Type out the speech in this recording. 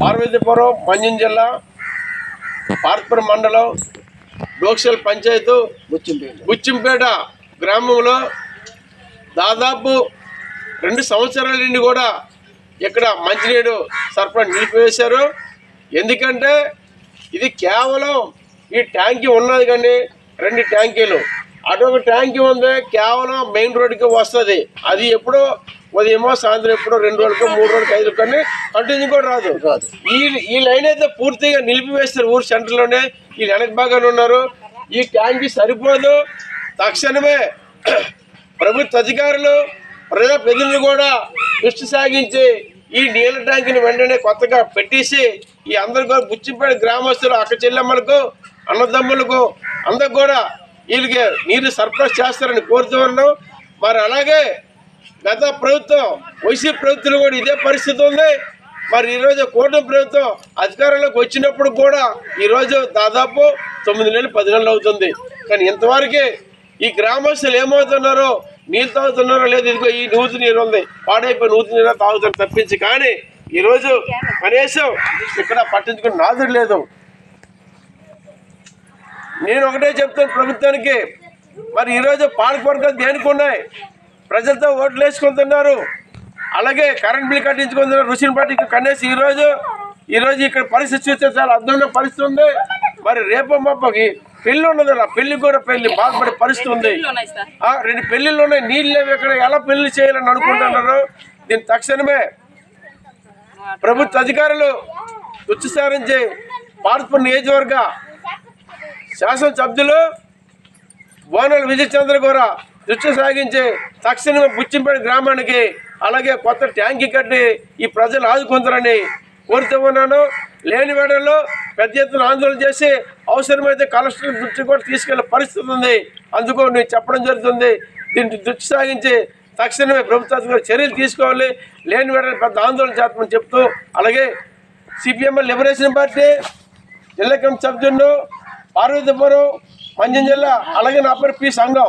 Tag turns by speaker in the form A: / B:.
A: పార్వతీపురం మంజం జిల్లా పార్పురం మండలం డోక్షల్ పంచాయతీ బుచ్చింపేట గ్రామంలో దాదాపు రెండు సంవత్సరాల నుండి కూడా ఇక్కడ మంచినీడు సరఫరా నిలిపివేశారు. ఎందుకంటే ఇది కేవలం ఈ ట్యాంకీ ఉన్నది కానీ రెండు ట్యాంకీలు. అటొక ట్యాంకీ ఉంది కేవలం మెయిన్ రోడ్డుకి వస్తుంది. అది ఎప్పుడో ఉదయమో సాయంత్రం ఎప్పుడో రెండు రోజులకు మూడు రోజులకు ఐదు కానీ కంటిన్యూ కూడా రాదు.
B: రాదు.
A: ఈ ఈ లైన్ అయితే పూర్తిగా నిలిపివేస్తారు ఊరు సెంటర్లోనే. ఈ వెనక బాగానే ఉన్నారు. ఈ ట్యాంకీ సరిపోదు. తక్షణమే ప్రభుత్వ అధికారులు ప్రజా ప్రతినిధులు కూడా దృష్టి సాగించి ఈ నీళ్ళ ట్యాంకుని వెంటనే కొత్తగా పెట్టేసి ఈ అందరు కూడా బుచ్చిపేట గ్రామస్తులు అక్క చెల్లెమ్మలకు అన్నదమ్ములకు అందరికి కూడా వీళ్ళకి నీరు సరఫరా చేస్తారని కోరుతూ ఉన్నాం. మరి అలాగే గత ప్రభుత్వం వైసీపీ ప్రభుత్వం కూడా ఇదే పరిస్థితి ఉంది. మరి ఈరోజు కూటమి ప్రభుత్వం అధికారంలోకి వచ్చినప్పుడు కూడా ఈరోజు దాదాపు తొమ్మిది నెలలు పది నెలలు అవుతుంది. కానీ ఇంతవరకు ఈ గ్రామస్తులు ఏమవుతున్నారో నీళ్ళు తాగుతున్నారో లేదు ఇదిగో ఈ నూతి నీరు ఉంది. పాడైపోయి నూతి నీరు తాగుతారు తప్పించి. కానీ ఈరోజు కనీసం ఇక్కడ పట్టించుకుని నాదుడు లేదు. నేను ఒకటే చెప్తాను ప్రభుత్వానికి మరి ఈరోజు పాలకవర్గాలు దేనికి ఉన్నాయి? ప్రజలతో ఓట్లు వేసుకుంటున్నారు. అలాగే కరెంట్ బిల్ కట్టించుకుంటున్నారు రుచిని బట్టి కనీసం ఈరోజు ఈరోజు ఇక్కడ పరిస్థితి చూస్తే చాలా అర్థమైన పరిస్థితి ఉంది. మరి రేపు మాపకి పెళ్ళి ఉన్నది ఆ పెళ్ళి కూడా పెళ్ళి బాధపడే పరిస్థితి ఉంది. రెండు పెళ్ళిళ్ళు ఉన్నాయి నీళ్ళు లేవు ఇక్కడ ఎలా పెళ్ళి చేయాలని అనుకుంటున్నారు? దీని తక్షణమే ప్రభుత్వ అధికారులు తుచ్చిసారించి పార్పూర్ నియోజకవర్గ శాసనసభ్యులు బోనాల విజయ్ చంద్ర కూడా దృష్టి సాగించి తక్షణమే బుచ్చింపేట గ్రామానికి అలాగే కొత్త ట్యాంక్ కట్టి ఈ ప్రజలు ఆదుకుంటారని కోరుతూ ఉన్నాను. లేని వేళల్లో పెద్ద ఎత్తున ఆందోళన చేసి అవసరమైతే కలెక్టర్ దృష్టి కూడా తీసుకెళ్ళే పరిస్థితి ఉంది. అందుకు నేను చెప్పడం జరుగుతుంది. దీన్ని దృష్టి సాగించి తక్షణమే ప్రభుత్వ చర్యలు తీసుకోవాలి. లేని వేళ పెద్ద ఆందోళన చేస్తామని చెప్తూ అలాగే సిపిఎంఎల్ లిబరేషన్ పార్టీ జిల్లా కమిటీ సభ్యులు పార్వతీపురం మంజం జిల్లా అలాగే నా పేరు పి సంఘం